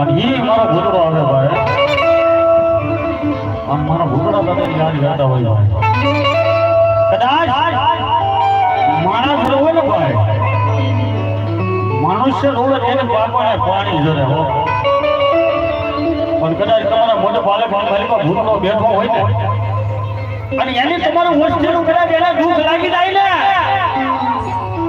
અને એ મારો ભૂતડો આવે ભાઈ. ભૂતડા માણસ રોવે ને ભાઈ. મનુષ્ય રોવે એને પાણી જરે પણ કદાચ તમારા મોઢે બાળક બાળકમાં ભૂતનો બેઠો હોય અને એની તમારું હોસ્ટેલું કદાચ એના દુઃખ લાગી જાય ને.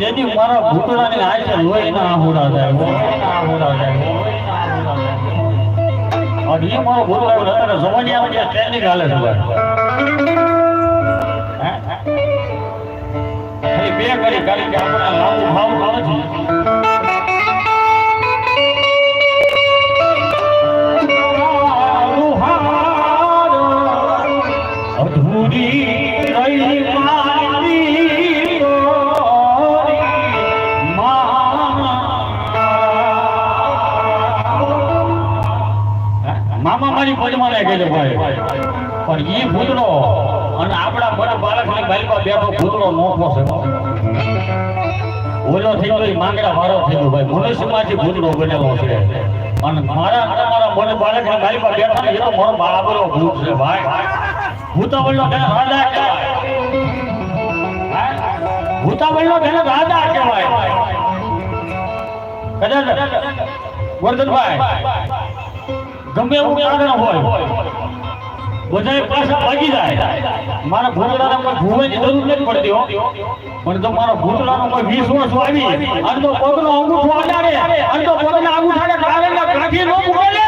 જેથી મારા ભૂતડાની આંખે લોહી ના આહુડા થાય. અને એ મારો ભૂતડો અત્યારે જવાનિયામાં જે ટ્રેનિંગ હાલે છે? બે કરી કારણ કે આપણે મારી પદમાં ભાઈ. પણ ઈ ભૂતડો અને આપણા મોટા બાળકની બાલમાં બેઠો ભૂતડો નોખો છે. ઓલો થઈ ગયો માંગડા વારો થઈ ગયો ભાઈ. મનુષ્યમાંથી ભૂતડો બનેલો છે. અને મારા મારા મોટા બાળકની બાલમાં બેઠો ને એ તો મારો બાબરો ભૂત છે ભાઈ. ભૂતાવળનો તેને રાજા કહેવાય. ભૂતાવળનો તેને રાજા કહેવાય. કદાચ વર્ધનભાઈ ગમે એવું કારણ હોય. બધાય પાછા ભાગી જાય. મારા ભૂતડાને કોઈ ભૂવેની જરૂર નથી પડતી હો. પણ તો મારા ભૂતડાનો કોઈ વિશ્વાસ આવી અને તો પગનો અંગૂઠો અડાડે અને તો પગના અંગૂઠાને કારેલા કાઢી ન મૂકે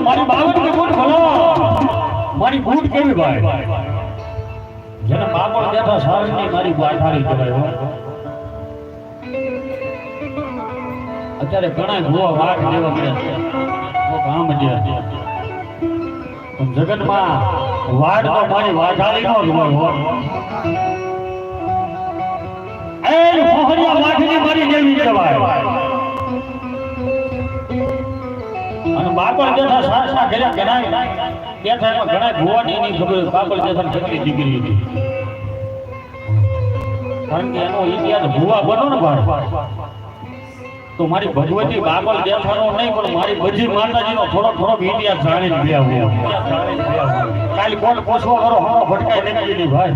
મારી બાવન કે બૂટ ભલો મારી બૂટ કેવી ભાઈ? જેને બાપડ બેઠા સારંગી મારી વાઠારી કહેવાય હો. અત્યારે ઘણા ભૂવા વાઘ લેવા પણ જગતમાં વાડ તો મારી વાઘારી નો જ હોય. ભુવા બનો ને ભાઈ તો મારી ભગવતી બાપડ જેઠાનો નહીં, પણ મારી બધી માતાજીનો થોડો થોડો ઇતિહાસ જાણીને ગયા હું કાલ કોણ પોસવો કરો હમો ભટકાઈ નીકળી ભાઈ.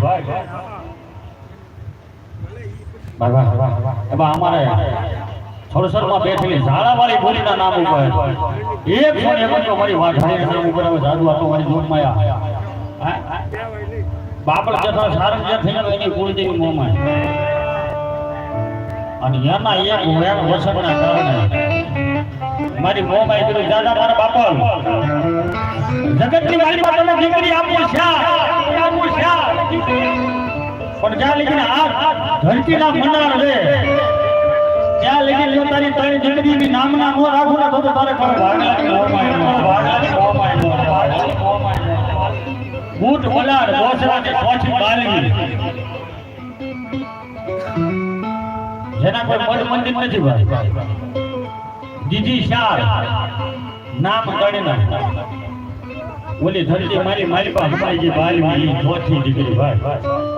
ઝાડાવાળી બોલીના નામ ઉપર એક સો એક મારી વાઢાણીના નામ ઉપર મારી? બાપડ જથા સારંગ જે થઈ એની કુળદેવી અને એના એક વેણ વસણના મારી મોમાં કીધું દાદા મારા બાપલ જગતની દીકરી આપો શ્યા પણ જ્યાં લગીને આ ધરતીના મનાર રે ત્યાં લગી જો તારી ત્રણ જિંદગી નામના નો રાખું ને તો તારે ખબર નો, નો, બૂટ બલાડ બોસરાની સોછી બાલવી જેના કોઈ મન મંદિર નથી ભાઈ દીદી શાર નામ ગણીને ઓલી ધરતી મારી મારી પાસે બાલવી ચોથી દીકરી ભાઈ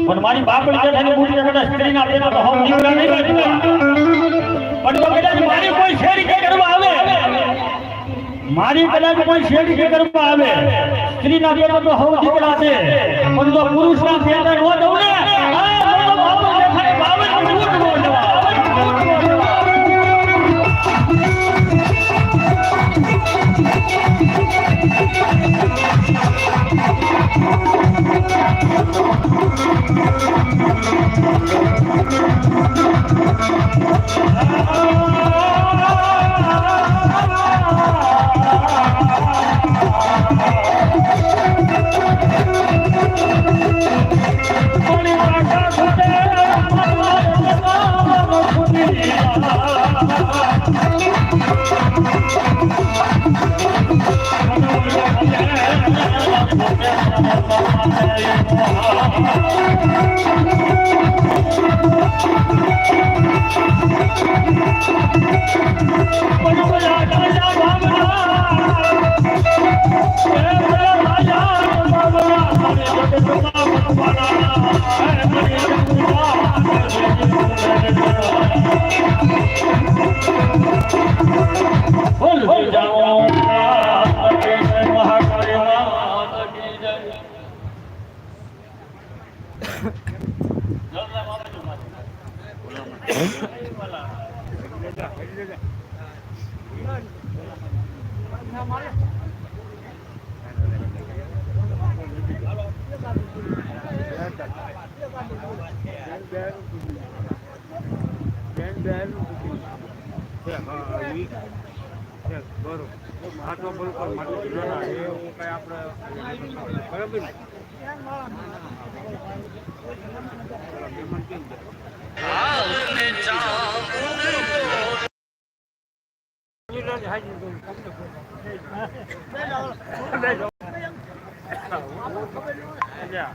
પણ મારી બાપડી જેઠાની બુટી કદાચ સ્ત્રીના પેટમાં તો હમ જીવડા નહીં. પણ જો કદાચ મારી કોઈ શેરી કે કરવા આવે, મારી કદાચ કોઈ શેરી કે કરવા આવે, સ્ત્રીના પેટમાં તો હમ જીવડા છે પણ જો પુરુષના પેટે નો દઉં ને બોલ મહાત્મા બોલ પર માટે ના એવું કઈ આપણે બરાબર Thì hay nhìn, tôi cũng 呀